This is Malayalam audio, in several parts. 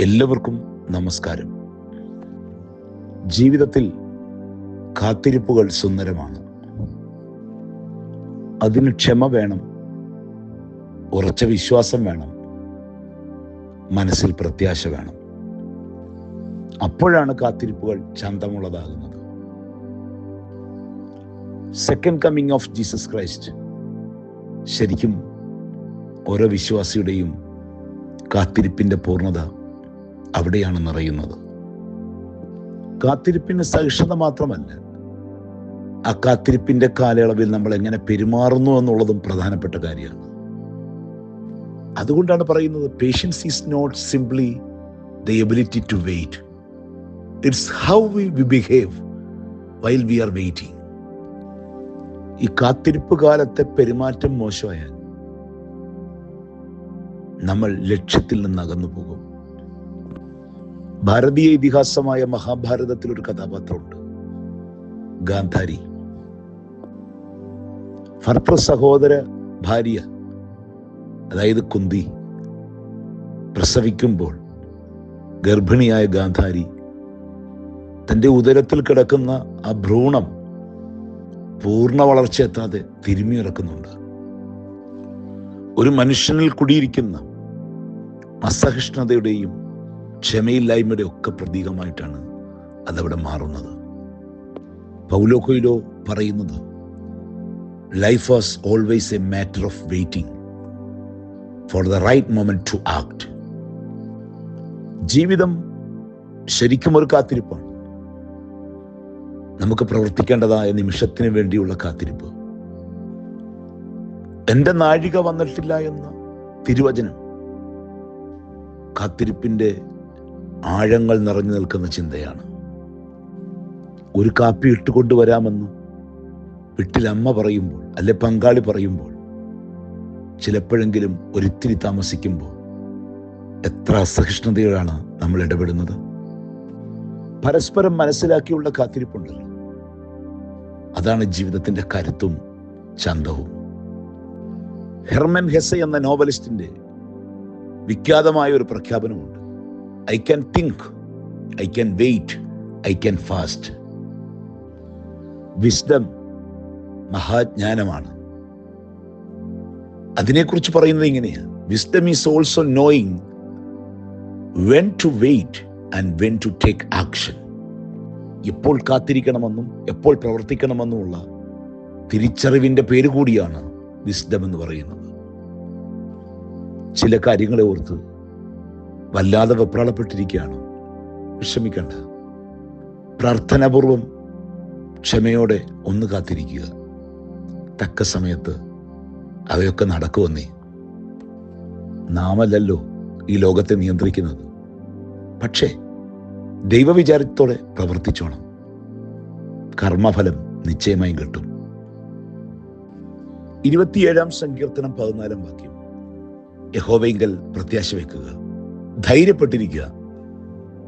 എല്ലാവർക്കും നമസ്കാരം. ജീവിതത്തിൽ കാത്തിരിപ്പുകൾ സുന്ദരമാണ്. അതിന് ക്ഷമ വേണം. ഉറച്ച വിശ്വാസം വേണം. മനസ്സിൽ പ്രത്യാശ വേണം. അപ്പോഴാണ് കാത്തിരിപ്പുകൾ ചന്തമുള്ളതാകുന്നത്. Second coming of Jesus Christ ശരിക്കും ഓരോ വിശ്വാസിയുടെയും കാത്തിരിപ്പിന്റെ പൂർണത അവിടെയാണ് നിറയുന്നത്. കാത്തിരിപ്പിന് സഹിഷ്ണുത മാത്രമല്ല ആ കാത്തിരിപ്പിന്റെ കാലയളവിൽ നമ്മൾ എങ്ങനെ പെരുമാറുന്നു എന്നുള്ളതും പ്രധാനപ്പെട്ട കാര്യമാണ്. അതുകൊണ്ടാണ് പറയുന്നത് patience is not simply the ability to wait it's how we we behave while we are waiting ഈ കാത്തിരിപ്പ് കാലത്തെ പെരുമാറ്റം മോശമായാൽ നമ്മൾ ലക്ഷ്യത്തിൽ നിന്ന് അകന്നു പോകും. ഭാരതീയ ഇതിഹാസമായ മഹാഭാരതത്തിൽ ഒരു കഥാപാത്രമുണ്ട്. ഗാന്ധാരി. ഭർത്തൃ സഹോദര ഭാര്യ അതായത് കുന്തി പ്രസവിക്കുമ്പോൾ ഗർഭിണിയായ ഗാന്ധാരി തന്റെ ഉദരത്തിൽ കിടക്കുന്ന ആ ഭ്രൂണം പൂർണ വളർച്ച എത്താതെ തിരുമ്മിയിറക്കുന്നുണ്ട് ഒരു മനുഷ്യനിൽ കുടിയിരിക്കുന്ന അസഹിഷ്ണുതയുടെയും ക്ഷമയില്ലായ്മയുടെ ഒക്കെ പ്രതീകമായിട്ടാണ് അതവിടെ മാറുന്നത്. പൗലോ കൊയിലോ പറയുന്നത് life was always a matter of waiting for the right moment to act ജീവിതം ശരിക്കും ഒരു കാത്തിരിപ്പാണ്. നമുക്ക് പ്രവർത്തിക്കേണ്ടതായ നിമിഷത്തിന് വേണ്ടിയുള്ള കാത്തിരിപ്പ്. എന്റെ നാഴിക വന്നിട്ടില്ല എന്ന തിരുവചനം കാത്തിരിപ്പിന്റെ ആഴങ്ങൾ നിറഞ്ഞു നിൽക്കുന്ന ചിന്തയാണ്. ഒരു കാപ്പി ഇട്ടുകൊണ്ടുവരാമെന്ന് വീട്ടിൽ അമ്മ പറയുമ്പോൾ അല്ലെ പങ്കാളി പറയുമ്പോൾ ചിലപ്പോഴെങ്കിലും ഒരിത്തിരി താമസിക്കുമ്പോൾ എത്ര അസഹിഷ്ണുതയോടാണ് നമ്മൾ ഇടപെടുന്നത്? പരസ്പരം മനസ്സിലാക്കിയുള്ള കാത്തിരിപ്പുണ്ടല്ലോ. അതാണ് ജീവിതത്തിന്റെ കരുത്തും ചന്തവും. ഹെർമൻ ഹെസ എന്ന നോവലിസ്റ്റിന്റെ വിഖ്യാതമായ ഒരു പ്രഖ്യാപനമുണ്ട്. I can think I can wait I can fast wisdom മഹാജ്ഞാനമാണ്. അതിനെക്കുറിച്ച് പറയുന്നത് ഇങ്ങനെയാണ്. Wisdom is also knowing when to wait and when to take action എപ്പോൾ കാത്തിരിക്കണമെന്നും എപ്പോൾ പ്രവർത്തിക്കണമെന്നുമുള്ള തിരിച്ചറിവിന്റെ പേര് കൂടിയാണ് വിസ്ഡം എന്ന് പറയുന്നത്. ചില കാര്യങ്ങളെ ഓർത്ത് വല്ലാതെ വെപ്രാളപ്പെട്ടിരിക്കുകയാണ്. വിഷമിക്കണ്ട. പ്രാർത്ഥനാപൂർവം ക്ഷമയോടെ ഒന്ന് കാത്തിരിക്കുക. തക്ക സമയത്ത് അവയൊക്കെ നടക്കുമെന്നേ. നാമല്ലല്ലോ ഈ ലോകത്തെ നിയന്ത്രിക്കുന്നത്. പക്ഷേ ദൈവവിചാരത്തോടെ പ്രവർത്തിച്ചോണം. കർമ്മഫലം നിശ്ചയമായും കിട്ടും. ഇരുപത്തിയേഴാം സങ്കീർത്തനം പതിനാലാം വാക്യം. യഹോവെങ്കിൽ പ്രത്യാശ വെക്കുക. ധൈര്യപ്പെട്ടിരിക്കുക.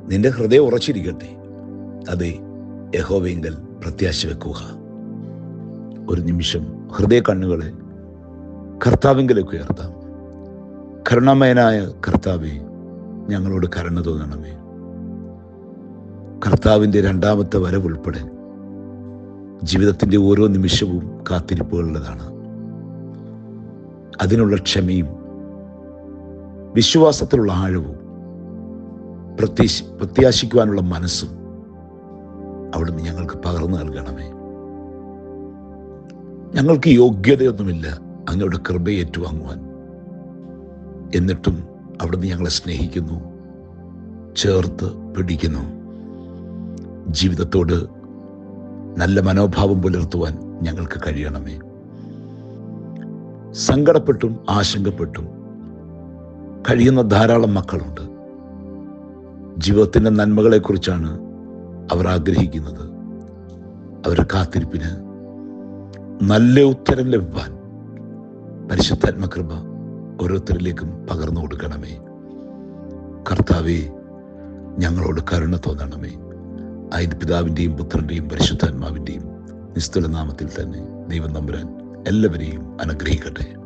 നിന്റെ ഹൃദയം ഉറച്ചിരിക്കട്ടെ. അതെ യഹോവെങ്കിൽ പ്രത്യാശ വെക്കുക. ഒരു നിമിഷം ഹൃദയ കണ്ണുകളെ കർത്താവിങ്കലേക്ക് ഉയർത്താം. കരുണമയനായ കർത്താവെ ഞങ്ങളോട് കരുണ തോന്നണമേ. കർത്താവിന്റെ രണ്ടാമത്തെ വരവുൾപ്പെടെ ജീവിതത്തിന്റെ ഓരോ നിമിഷവും കാത്തിരിപ്പുകളുള്ളതാണ്. അതിനുള്ള ക്ഷമയും വിശ്വാസത്തിലുള്ള ആഴവും പ്രത്യാശി പ്രത്യാശിക്കുവാനുള്ള മനസ്സും അവിടുന്ന് ഞങ്ങൾക്ക് പകർന്നു നൽകണമേ. ഞങ്ങൾക്ക് യോഗ്യതയൊന്നുമില്ല അങ്ങയുടെ കൃപയെ ഏറ്റുവാങ്ങുവാൻ. എന്നിട്ടും അവിടുന്ന് ഞങ്ങളെ സ്നേഹിക്കുന്നു ചേർത്ത് പിടിക്കുന്നു. ജീവിതത്തോട് നല്ല മനോഭാവം പുലർത്തുവാൻ ഞങ്ങൾക്ക് കഴിയണമേ. സങ്കടപ്പെട്ടും ആശങ്കപ്പെട്ടും കഴിയുന്ന ധാരാളം മക്കളുണ്ട്. ജീവിതത്തിന്റെ നന്മകളെക്കുറിച്ചാണ് അവർ ആഗ്രഹിക്കുന്നത്. അവരുടെ കാത്തിരിപ്പിന് നല്ല ഉത്തരം ലഭിക്കാൻ പരിശുദ്ധാത്മകൃപ ഓരോരുത്തരിലേക്കും പകർന്നു കൊടുക്കണമേ. കർത്താവെ ഞങ്ങളോട് കരുണ തോന്നണമേ. അതിന്റെ പിതാവിന്റെയും പുത്രന്റെയും പരിശുദ്ധാത്മാവിന്റെയും നിസ്തുല നാമത്തിൽ തന്നെ ദൈവം നമ്പുരാൻ എല്ലാവരെയും അനുഗ്രഹിക്കട്ടെ.